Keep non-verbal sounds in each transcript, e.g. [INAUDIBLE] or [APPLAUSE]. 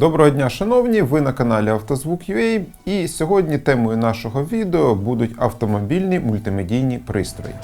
Доброго дня, шановні! Ви на каналі Автозвук.ua і сьогодні темою нашого відео будуть автомобільні мультимедійні пристрої.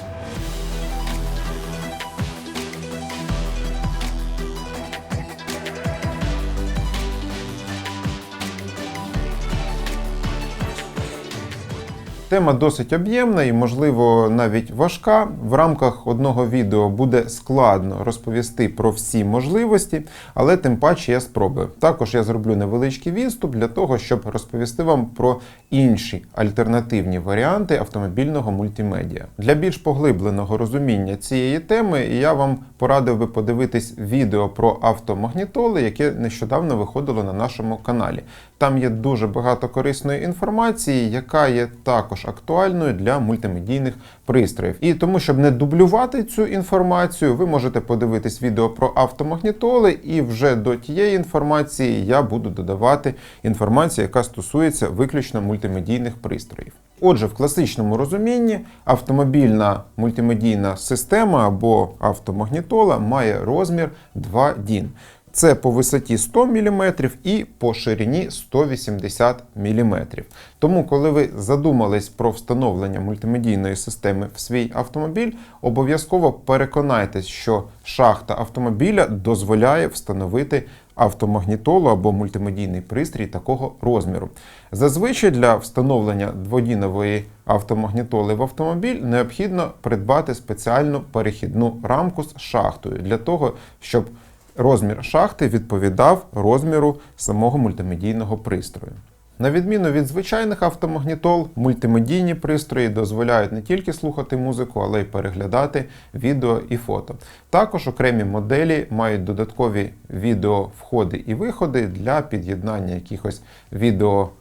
Тема досить об'ємна і, можливо, навіть важка. В рамках одного відео буде складно розповісти про всі можливості, але тим паче я спробую. Також я зроблю невеличкий відступ для того, щоб розповісти вам про інші альтернативні варіанти автомобільного мультимедіа. Для більш поглибленого розуміння цієї теми я вам порадив би подивитись відео про автомагнітоли, яке нещодавно виходило на нашому каналі. Там є дуже багато корисної інформації, яка є також актуальною для мультимедійних пристроїв. І тому, щоб не дублювати цю інформацію, ви можете подивитись відео про автомагнітоли, і вже до тієї інформації я буду додавати інформацію, яка стосується виключно мультимедійних пристроїв. Отже, в класичному розумінні автомобільна мультимедійна система або автомагнітола має розмір 2 DIN. Це по висоті 100 мм і по ширині 180 мм. Тому, коли ви задумались про встановлення мультимедійної системи в свій автомобіль, обов'язково переконайтесь, що шахта автомобіля дозволяє встановити автомагнітолу або мультимедійний пристрій такого розміру. Зазвичай для встановлення дводінової автомагнітоли в автомобіль необхідно придбати спеціальну перехідну рамку з шахтою для того, щоб розмір шахти відповідав розміру самого мультимедійного пристрою. На відміну від звичайних автомагнітол, мультимедійні пристрої дозволяють не тільки слухати музику, але й переглядати відео і фото. Також окремі моделі мають додаткові відео входи і виходи для під'єднання якихось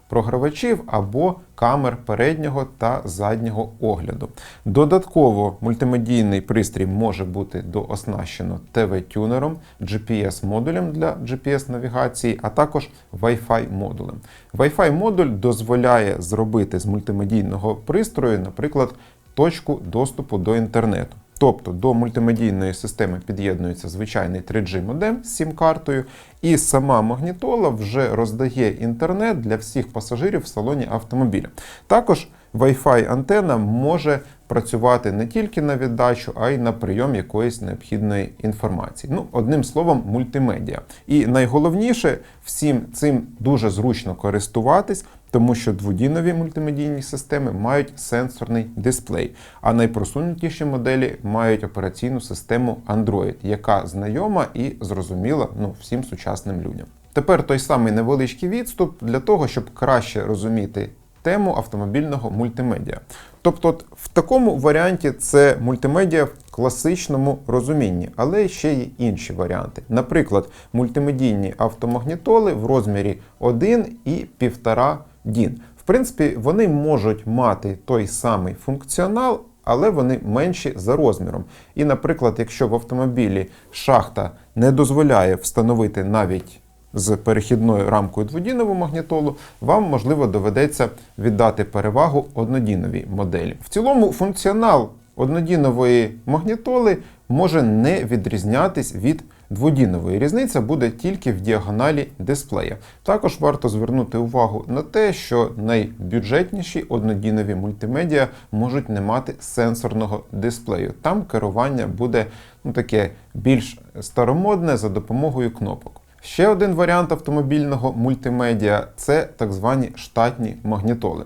відеопрогравачів або камер переднього та заднього огляду. Додатково мультимедійний пристрій може бути дооснащено TV-тюнером, GPS-модулем для GPS-навігації, а також Wi-Fi модулем. Wi-Fi модуль дозволяє зробити з мультимедійного пристрою, наприклад, точку доступу до інтернету. Тобто до мультимедійної системи під'єднується звичайний 3G модем з сім-картою, і сама магнітола вже роздає інтернет для всіх пасажирів в салоні автомобіля. Також Wi-Fi антена може працювати не тільки на віддачу, а й на прийом якоїсь необхідної інформації. Ну, одним словом, мультимедіа. І найголовніше, всім цим дуже зручно користуватись, тому що дводінові мультимедійні системи мають сенсорний дисплей, а найпросунутіші моделі мають операційну систему Android, яка знайома і зрозуміла ну, всім сучасним людям. Тепер той самий невеличкий відступ для того, щоб краще розуміти тему автомобільного мультимедіа. Тобто, от в такому варіанті це мультимедіа в класичному розумінні, але ще є інші варіанти. Наприклад, мультимедійні автомагнітоли в розмірі 1 і 1,5 DIN. В принципі, вони можуть мати той самий функціонал. Але вони менші за розміром. І, наприклад, якщо в автомобілі шахта не дозволяє встановити навіть з перехідною рамкою дводінову магнітолу, вам можливо доведеться віддати перевагу однодіновій моделі. В цілому функціонал однодінової магнітоли може не відрізнятись від дводінової. Різниця буде тільки в діагоналі дисплея. Також варто звернути увагу на те, що найбюджетніші однодінові мультимедіа можуть не мати сенсорного дисплею. Там керування буде ну, таке більш старомодне за допомогою кнопок. Ще один варіант автомобільного мультимедіа це так звані штатні магнітоли.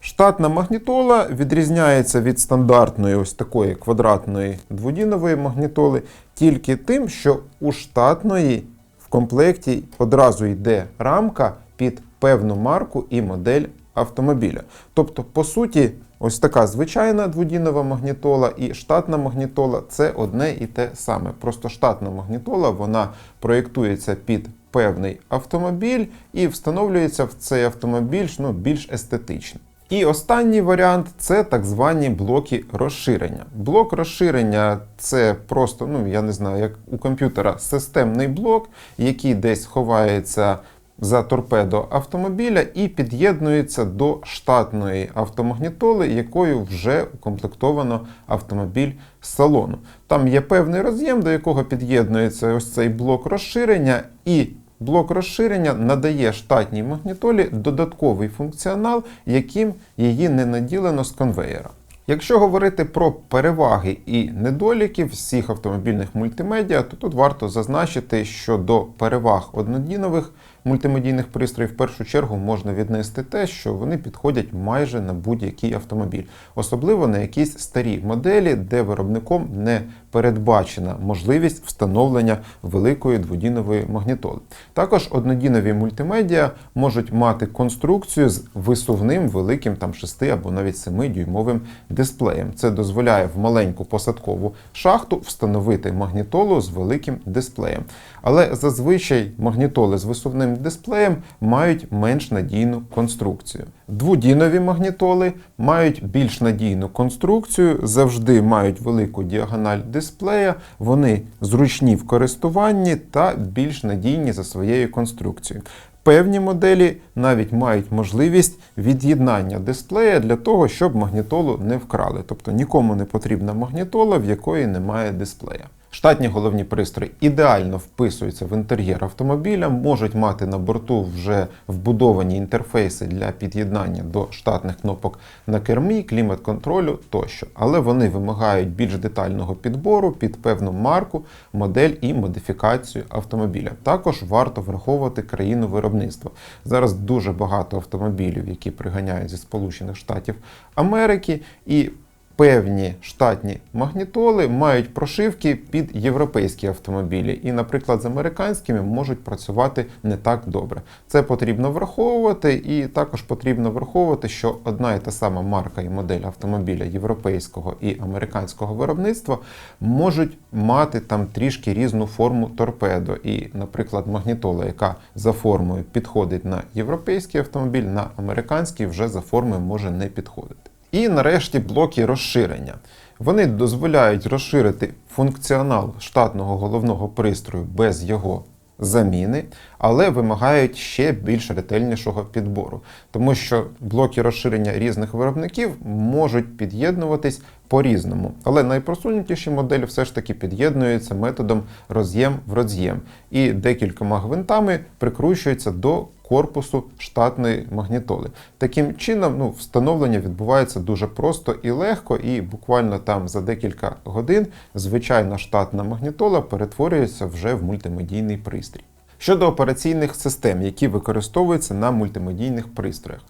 Штатна магнітола відрізняється від стандартної ось такої квадратної дводінової магнітоли тільки тим, що у штатної в комплекті одразу йде рамка під певну марку і модель автомобіля. Тобто, по суті, ось така звичайна дводінова магнітола і штатна магнітола це одне і те саме. Просто штатна магнітола вона проєктується під певний автомобіль і встановлюється в цей автомобіль ну, більш естетично. І останній варіант це так звані блоки розширення. Блок розширення це просто, ну я не знаю, як у комп'ютера системний блок, який десь ховається за торпедо автомобіля і під'єднується до штатної автомагнітоли, якою вже укомплектовано автомобіль салону. Там є певний роз'єм, до якого під'єднується ось цей блок розширення, і Блок розширення надає штатній магнітолі додатковий функціонал, яким її не наділено з конвеєра. Якщо говорити про переваги і недоліки всіх автомобільних мультимедіа, то тут варто зазначити, що до переваг однодінових мультимедійних пристроїв в першу чергу можна віднести те, що вони підходять майже на будь-який автомобіль, особливо на якісь старі моделі, де виробником не передбачена можливість встановлення великої дводінової магнітоли. Також однодінові мультимедіа можуть мати конструкцію з висувним великим там 6 або навіть 7 дюймовим дисплеєм. Це дозволяє в маленьку посадкову шахту встановити магнітолу з великим дисплеєм. Але зазвичай магнітоли з висувним дисплеєм мають менш надійну конструкцію. Дводінові магнітоли мають більш надійну конструкцію, завжди мають велику діагональ дисплея, вони зручні в користуванні та більш надійні за своєю конструкцією. Певні моделі навіть мають можливість від'єднання дисплея для того, щоб магнітолу не вкрали. Тобто нікому не потрібна магнітола, в якої немає дисплея. Штатні головні пристрої ідеально вписуються в інтер'єр автомобіля, можуть мати на борту вже вбудовані інтерфейси для під'єднання до штатних кнопок на кермі, клімат-контролю тощо, але вони вимагають більш детального підбору під певну марку, модель і модифікацію автомобіля. Також варто враховувати країну виробництва. Зараз дуже багато автомобілів, які приганяють зі Сполучених Штатів Америки, і певні штатні магнітоли мають прошивки під європейські автомобілі, і, наприклад, з американськими можуть працювати не так добре. Це потрібно враховувати, і також потрібно враховувати, що одна і та сама марка і модель автомобіля європейського і американського виробництва можуть мати там трішки різну форму торпедо. І, наприклад, магнітола, яка за формою підходить на європейський автомобіль, на американський вже за формою може не підходити. І нарешті блоки розширення. Вони дозволяють розширити функціонал штатного головного пристрою без його заміни, але вимагають ще більш ретельнішого підбору, тому що блоки розширення різних виробників можуть під'єднуватись по-різному. Але найпросунутіші моделі все ж таки під'єднуються методом роз'єм в роз'єм і декількома гвинтами прикручуються до корпусу штатної магнітоли. Таким чином, ну, встановлення відбувається дуже просто і легко, і буквально там за декілька годин звичайна штатна магнітола перетворюється вже в мультимедійний пристрій. Щодо операційних систем, які використовуються на мультимедійних пристроях.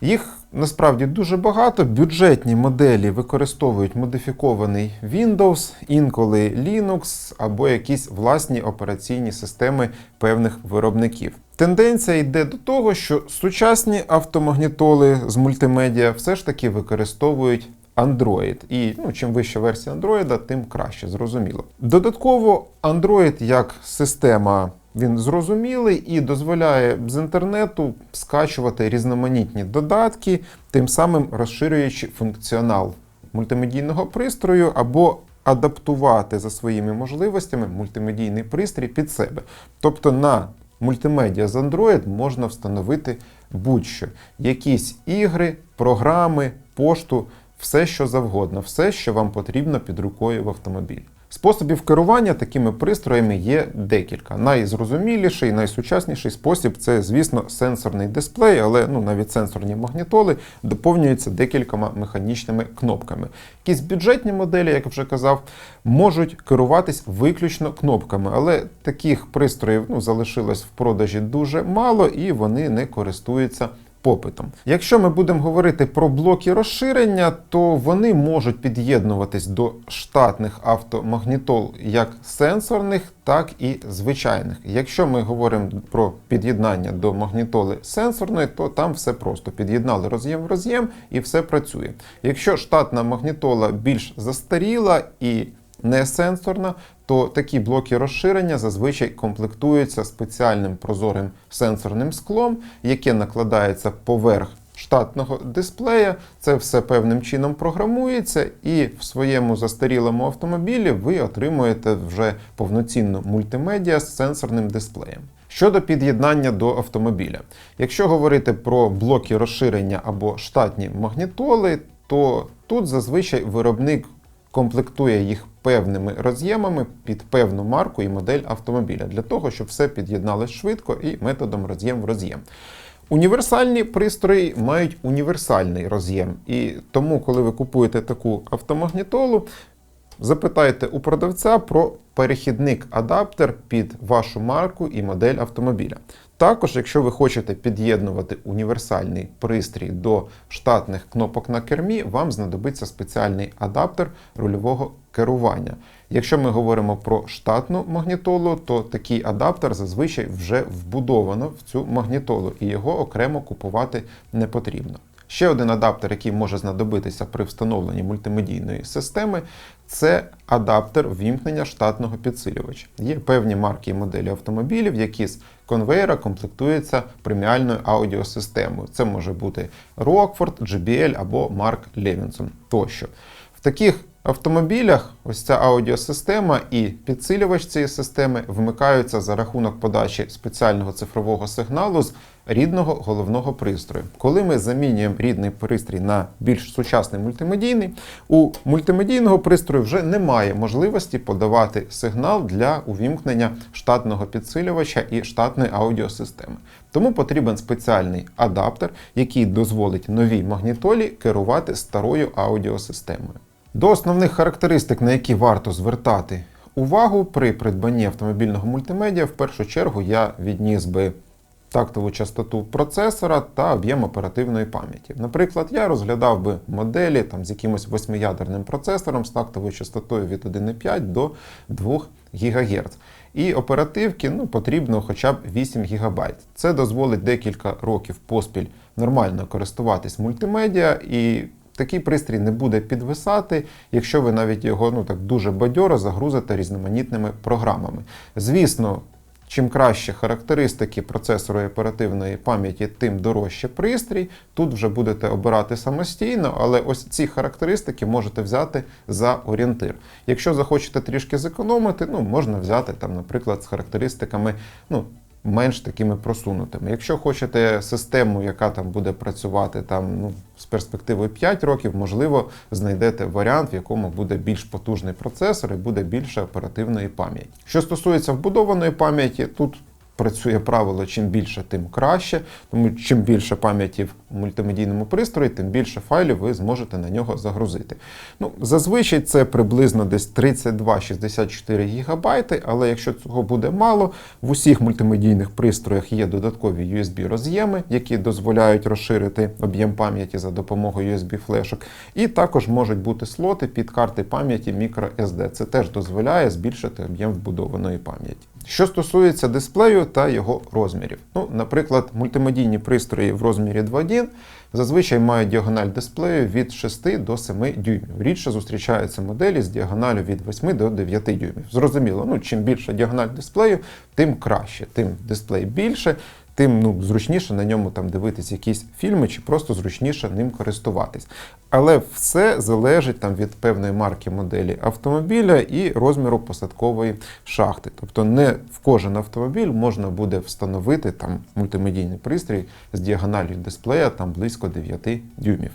Їх насправді дуже багато. Бюджетні моделі використовують модифікований Windows, інколи Linux або якісь власні операційні системи певних виробників. Тенденція йде до того, що сучасні автомагнітоли з мультимедіа все ж таки використовують Android. І ну, чим вища версія Android, тим краще, зрозуміло. Додатково, Android як система. Він зрозумілий і дозволяє з інтернету скачувати різноманітні додатки, тим самим розширюючи функціонал мультимедійного пристрою або адаптувати за своїми можливостями мультимедійний пристрій під себе. Тобто на мультимедіа з Android можна встановити будь-що: якісь ігри, програми, пошту, все що завгодно, все, що вам потрібно під рукою в автомобілі. Способів керування такими пристроями є декілька. Найзрозуміліший, найсучасніший спосіб це, звісно, сенсорний дисплей, але ну, навіть сенсорні магнітоли доповнюються декількома механічними кнопками. Якісь бюджетні моделі, як вже казав, можуть керуватись виключно кнопками, але таких пристроїв ну, залишилось в продажі дуже мало і вони не користуються попитом. Якщо ми будемо говорити про блоки розширення, то вони можуть під'єднуватись до штатних автомагнітол як сенсорних, так і звичайних. Якщо ми говоримо про під'єднання до магнітоли сенсорної, то там все просто під'єднали роз'єм в роз'єм і все працює. Якщо штатна магнітола більш застаріла і не сенсорна, то такі блоки розширення зазвичай комплектуються спеціальним прозорим сенсорним склом, яке накладається поверх штатного дисплея. Це все певним чином програмується, і в своєму застарілому автомобілі ви отримуєте вже повноцінну мультимедіа з сенсорним дисплеєм. Щодо під'єднання до автомобіля, якщо говорити про блоки розширення або штатні магнітоли, то тут зазвичай виробник комплектує їх певними роз'ємами під певну марку і модель автомобіля для того, щоб все під'єдналось швидко і методом роз'єм в роз'єм. Універсальні пристрої мають універсальний роз'єм, і тому, коли ви купуєте таку автомагнітолу, запитайте у продавця про перехідник адаптер під вашу марку і модель автомобіля. Також, якщо ви хочете під'єднувати універсальний пристрій до штатних кнопок на кермі, вам знадобиться спеціальний адаптер рульового керування. Якщо ми говоримо про штатну магнітолу, то такий адаптер зазвичай вже вбудовано в цю магнітолу, і його окремо купувати не потрібно. Ще один адаптер, який може знадобитися при встановленні мультимедійної системи, це адаптер вімкнення штатного підсилювача. Є певні марки і моделі автомобілів, які з конвейера комплектується преміальною аудіосистемою. Це може бути Rockford, JBL або Mark Levinson тощо. В таких автомобілях ось ця аудіосистема і підсилювач цієї системи вмикаються за рахунок подачі спеціального цифрового сигналу з рідного головного пристрою. Коли ми замінюємо рідний пристрій на більш сучасний мультимедійний, у мультимедійного пристрою вже немає можливості подавати сигнал для увімкнення штатного підсилювача і штатної аудіосистеми. Тому потрібен спеціальний адаптер, який дозволить новій магнітолі керувати старою аудіосистемою. До основних характеристик, на які варто звертати увагу при придбанні автомобільного мультимедіа, в першу чергу я відніс би тактову частоту процесора та об'єм оперативної пам'яті. Наприклад, я розглядав би моделі там, з якимось восьмиядерним процесором з тактовою частотою від 1,5 до 2 ГГц. І оперативки ну, потрібно хоча б 8 ГБ. Це дозволить декілька років поспіль нормально користуватись мультимедіа і Такий пристрій не буде підвисати, якщо ви навіть його ну так дуже бадьоро загрузите різноманітними програмами. Звісно, чим краще характеристики процесору і оперативної пам'яті, тим дорожче пристрій. Тут вже будете обирати самостійно, але ось ці характеристики можете взяти за орієнтир. Якщо захочете трішки зекономити, ну можна взяти там, наприклад, з характеристиками. ну, менш такими просунутими. Якщо хочете систему, яка там буде працювати там ну з перспективою 5 років, можливо, знайдете варіант, в якому буде більш потужний процесор і буде більше оперативної пам'яті. Що стосується вбудованої пам'яті, тут працює правило чим більше, тим краще. Тому чим більше пам'яті в мультимедійному пристрої, тим більше файлів ви зможете на нього загрузити. Ну, Зазвичай це приблизно десь 32-64 ГБ, але якщо цього буде мало, в усіх мультимедійних пристроях є додаткові USB-роз'єми, які дозволяють розширити об'єм пам'яті за допомогою USB-флешок. І також можуть бути слоти під карти пам'яті microSD. Це теж дозволяє збільшити об'єм вбудованої пам'яті. Що стосується дисплею та його розмірів. Ну, Наприклад, мультимедійні пристрої в розмірі 2.1 зазвичай мають діагональ дисплею від 6 до 7 дюймів. Рідше зустрічаються моделі з діагоналю від 8 до 9 дюймів. Зрозуміло, ну, чим більша діагональ дисплею, тим краще, тим дисплей більше тим ну, зручніше на ньому там дивитись якісь фільми чи просто зручніше ним користуватись. Але все залежить там від певної марки моделі автомобіля і розміру посадкової шахти. Тобто не в кожен автомобіль можна буде встановити там мультимедійний пристрій з діагональю дисплея там близько 9 дюймів.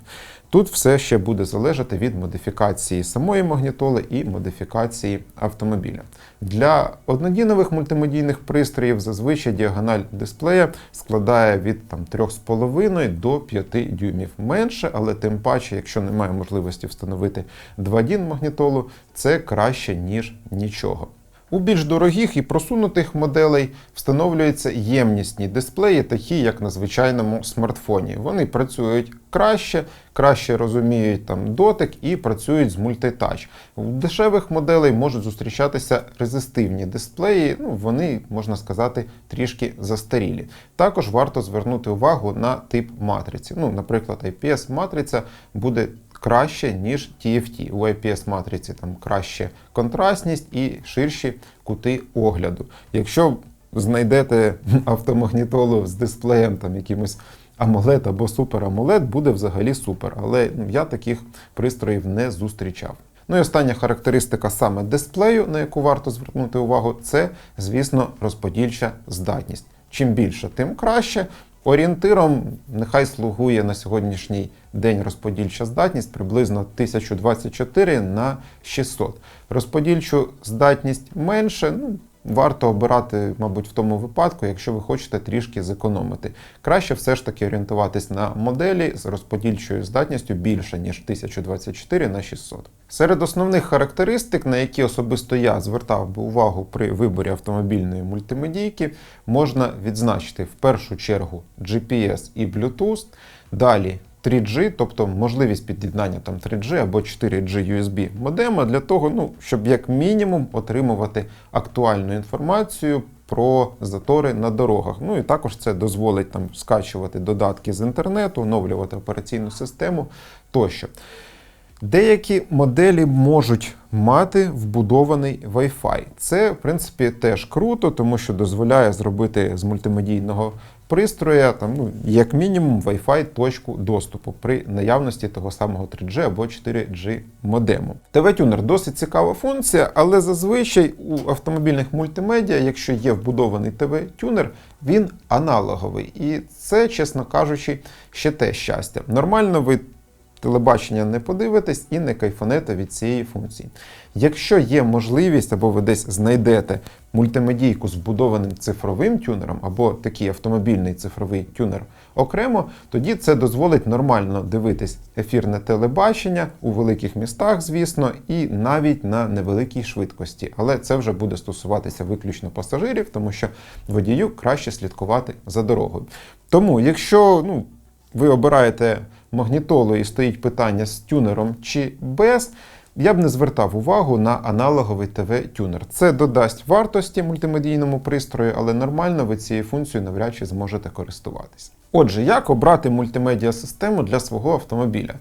Тут все ще буде залежати від модифікації самої магнітоли і модифікації автомобіля. Для однодінових мультимедійних пристроїв зазвичай діагональ дисплея складає від там, 3,5 до 5 дюймів менше, але тим паче, якщо немає можливості встановити 2-дін магнітолу, це краще, ніж нічого. У більш дорогих і просунутих моделей встановлюються ємнісні дисплеї, такі як на звичайному смартфоні. Вони працюють краще, краще розуміють там дотик і працюють з мультитач. У дешевих моделей можуть зустрічатися резистивні дисплеї, ну вони, можна сказати, трішки застарілі. Також варто звернути увагу на тип матриці. Ну, Наприклад, IPS-матриця буде краще, ніж TFT. У IPS-матриці там краще контрастність і ширші кути огляду. Якщо знайдете [LAUGHS] автомагнітолу з дисплеєм там якимось AMOLED або Super AMOLED, буде взагалі супер. Але ну, я таких пристроїв не зустрічав. Ну і остання характеристика саме дисплею, на яку варто звернути увагу, це, звісно, розподільча здатність. Чим більше, тим краще. Орієнтиром нехай слугує на сьогоднішній день розподільча здатність приблизно 1024 на 600. Розподільчу здатність менше, ну, варто обирати, мабуть, в тому випадку, якщо ви хочете трішки зекономити. Краще все ж таки орієнтуватись на моделі з розподільчою здатністю більше, ніж 1024 на 600. Серед основних характеристик, на які особисто я звертав би увагу при виборі автомобільної мультимедійки, можна відзначити в першу чергу GPS і Bluetooth, далі 3G, тобто можливість під'єднання там 3G або 4G USB модема для того, ну, щоб як мінімум отримувати актуальну інформацію про затори на дорогах. Ну і також це дозволить там скачувати додатки з інтернету, оновлювати операційну систему тощо. Деякі моделі можуть мати вбудований Wi-Fi. Це, в принципі, теж круто, тому що дозволяє зробити з мультимедійного пристроя, там, ну, як мінімум, Wi-Fi точку доступу при наявності того самого 3G або 4G модему. TV-тюнер досить цікава функція, але зазвичай у автомобільних мультимедіа, якщо є вбудований TV-тюнер, він аналоговий. І це, чесно кажучи, ще те щастя. Нормально ви телебачення не подивитесь і не кайфанете від цієї функції. Якщо є можливість, або ви десь знайдете мультимедійку з вбудованим цифровим тюнером, або такий автомобільний цифровий тюнер окремо, тоді це дозволить нормально дивитись ефірне телебачення у великих містах, звісно, і навіть на невеликій швидкості. Але це вже буде стосуватися виключно пасажирів, тому що водію краще слідкувати за дорогою. Тому, якщо ну, ви обираєте магнітолу і стоїть питання з тюнером чи без, я б не звертав увагу на аналоговий ТВ-тюнер. Це додасть вартості мультимедійному пристрою, але нормально ви цією функцією навряд чи зможете користуватись. Отже, як обрати мультимедіа систему для свого автомобіля?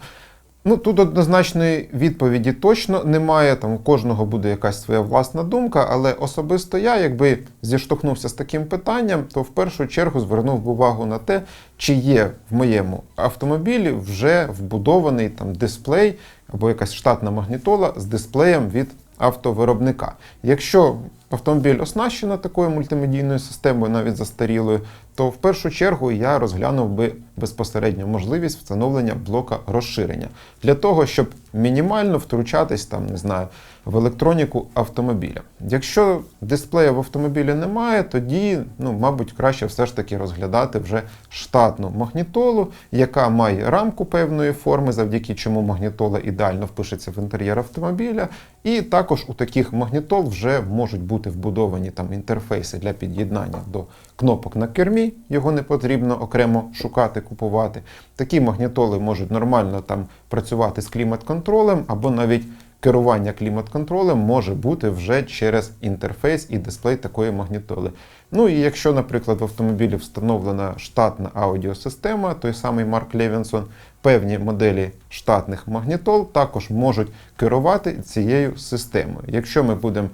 Ну, тут однозначної відповіді точно немає. Там у кожного буде якась своя власна думка, але особисто я, якби зіштовхнувся з таким питанням, то в першу чергу звернув увагу на те, чи є в моєму автомобілі вже вбудований там дисплей або якась штатна магнітола з дисплеєм від автовиробника. Якщо автомобіль оснащено такою мультимедійною системою, навіть застарілою, то в першу чергу я розглянув би безпосередньо можливість встановлення блока розширення для того, щоб мінімально втручатись там, не знаю, в електроніку автомобіля. Якщо дисплея в автомобілі немає, тоді, ну, мабуть, краще все ж таки розглядати вже штатну магнітолу, яка має рамку певної форми, завдяки чому магнітола ідеально впишеться в інтер'єр автомобіля. І також у таких магнітол вже можуть бути вбудовані там інтерфейси для під'єднання до кнопок на кермі, його не потрібно окремо шукати, купувати. Такі магнітоли можуть нормально там працювати з клімат-контролем або навіть керування клімат-контролем може бути вже через інтерфейс і дисплей такої магнітоли. Ну і якщо, наприклад, в автомобілі встановлена штатна аудіосистема, той самий Марк Левінсон, певні моделі штатних магнітол також можуть керувати цією системою. Якщо ми будемо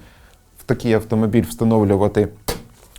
в такий автомобіль встановлювати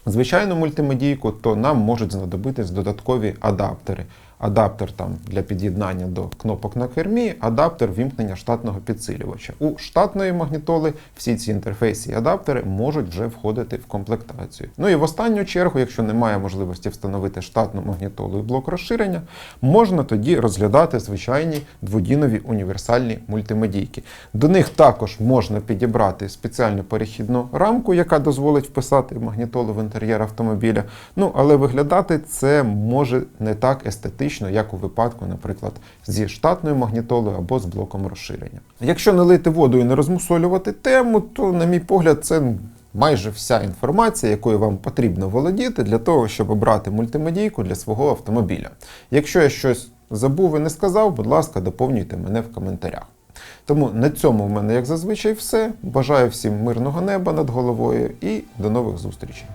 звичайну мультимедійку, то нам можуть знадобитись додаткові адаптери. Адаптер там для під'єднання до кнопок на кермі, адаптер вімкнення штатного підсилювача. У штатної магнітоли всі ці інтерфейси і адаптери можуть вже входити в комплектацію. Ну і в останню чергу, якщо немає можливості встановити штатну магнітолу і блок розширення, можна тоді розглядати звичайні дводінові універсальні мультимедійки. До них також можна підібрати спеціальну перехідну рамку, яка дозволить вписати магнітолу в інтер'єр автомобіля. Ну але виглядати це може не так естетично як у випадку, наприклад, зі штатною магнітолою або з блоком розширення. Якщо не лити воду і не розмусолювати тему, то, на мій погляд, це майже вся інформація, якою вам потрібно володіти для того, щоб обрати мультимедійку для свого автомобіля. Якщо я щось забув і не сказав, будь ласка, доповнюйте мене в коментарях. Тому на цьому в мене, як зазвичай, все. Бажаю всім мирного неба над головою і до нових зустрічей.